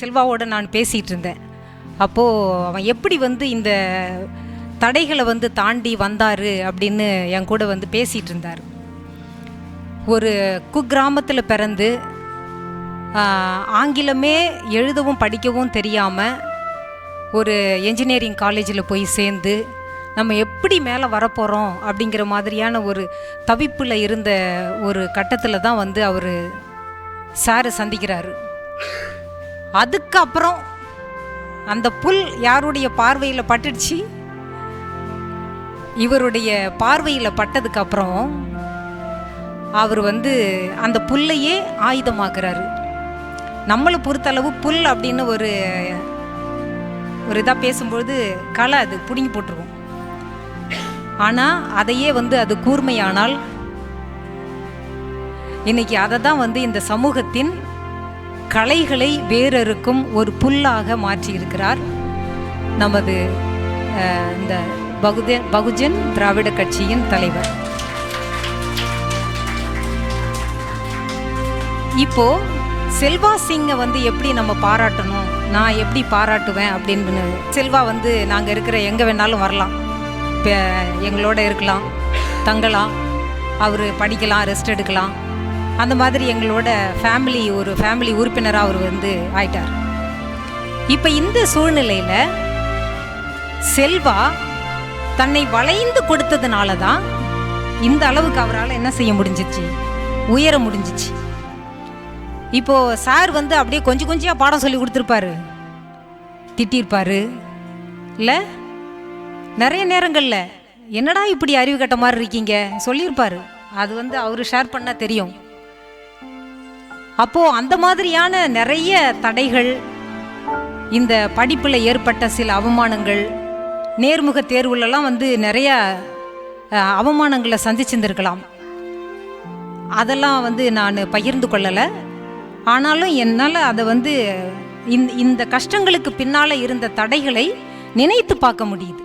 செல்வாவோட நான் பேசிகிட்டு இருந்தேன். அப்போது அவன் எப்படி வந்து இந்த தடைகளை வந்து தாண்டி வந்தார் அப்படின்னு என் கூட வந்து பேசிகிட்டு இருந்தார். ஒரு குக்கிராமத்தில் பிறந்து ஆங்கிலமே எழுதவும் படிக்கவும் தெரியாமல் ஒரு என்ஜினியரிங் காலேஜில் போய் சேர்ந்து நம்ம எப்படி மேலே வரப்போகிறோம் அப்படிங்கிற மாதிரியான ஒரு தவிப்பில் இருந்த ஒரு கட்டத்தில் தான் வந்து அவர் சாரை சந்திக்கிறாரு. அதுக்கப்புறம் அந்த புல் யாருடைய பார்வையில் பட்டுடுச்சு? இவருடைய பார்வையில் பட்டதுக்கு அப்புறம் அவர் வந்து அந்த புல்லையே ஆயுதமாக்குறாரு. நம்மளை பொறுத்தளவு புல் அப்படின்னு ஒரு ஒரு இதாக பேசும்பொழுது களை அது பிடுங்கி போட்டுருவோம். ஆனால் அதையே வந்து அது கூர்மையானால் இன்னைக்கு அதை தான் வந்து இந்த சமூகத்தின் கலைகளை வேறறுக்கும் ஒரு புல்லாக மாற்றி இருக்கிறார் நமது இந்த பகுஜன் பகுஜன் திராவிட கட்சியின் தலைவர். இப்போ செல்வா சிங்கை வந்து எப்படி நம்ம பாராட்டணும்? நான் எப்படி பாராட்டுவேன் அப்படின்னு செல்வா வந்து நாங்கள் இருக்கிற எங்கே வேணாலும் வரலாம். இப்போ எங்களோட இருக்கலாம். தங்கலாம். அவர் படிக்கலாம் ரெஸ்ட் எடுக்கலாம். அந்த மாதிரி எங்களோட ஃபேமிலி ஒரு ஃபேமிலி உறுப்பினராக அவர் வந்து ஆயிட்டார். இப்போ இந்த சூழ்நிலையில் செல்வா தன்னை வளைந்து கொடுத்ததுனால தான் இந்த அளவுக்கு அவரால் என்ன செய்ய முடிஞ்சிச்சு? உயர முடிஞ்சிச்சு. இப்போது சார் வந்து அப்படியே கொஞ்சம் கொஞ்சமாக பாடம் சொல்லி கொடுத்துருப்பாரு. திட்டிருப்பாரு. இல்லை? நிறைய நேரங்களில் என்னடா இப்படி அறிவு கட்ட மாதிரி இருக்கீங்க? சொல்லியிருப்பாரு. அது வந்து அவர் ஷேர் பண்ணால் தெரியும். அப்போ அந்த மாதிரியான நிறைய தடைகள் இந்த படிப்பில் ஏற்பட்ட சில அவமானங்கள் நேர்முக தேர்வுலலாம் வந்து நிறைய அவமானங்களை சந்திச்சிருந்திருக்கலாம். அதெல்லாம் வந்து நான் பகிர்ந்து கொள்ளலை. ஆனாலும் என்னால் அதை வந்து இந்த இந்த கஷ்டங்களுக்கு பின்னால் இருந்த தடைகளை நினைத்து பார்க்க முடியுது.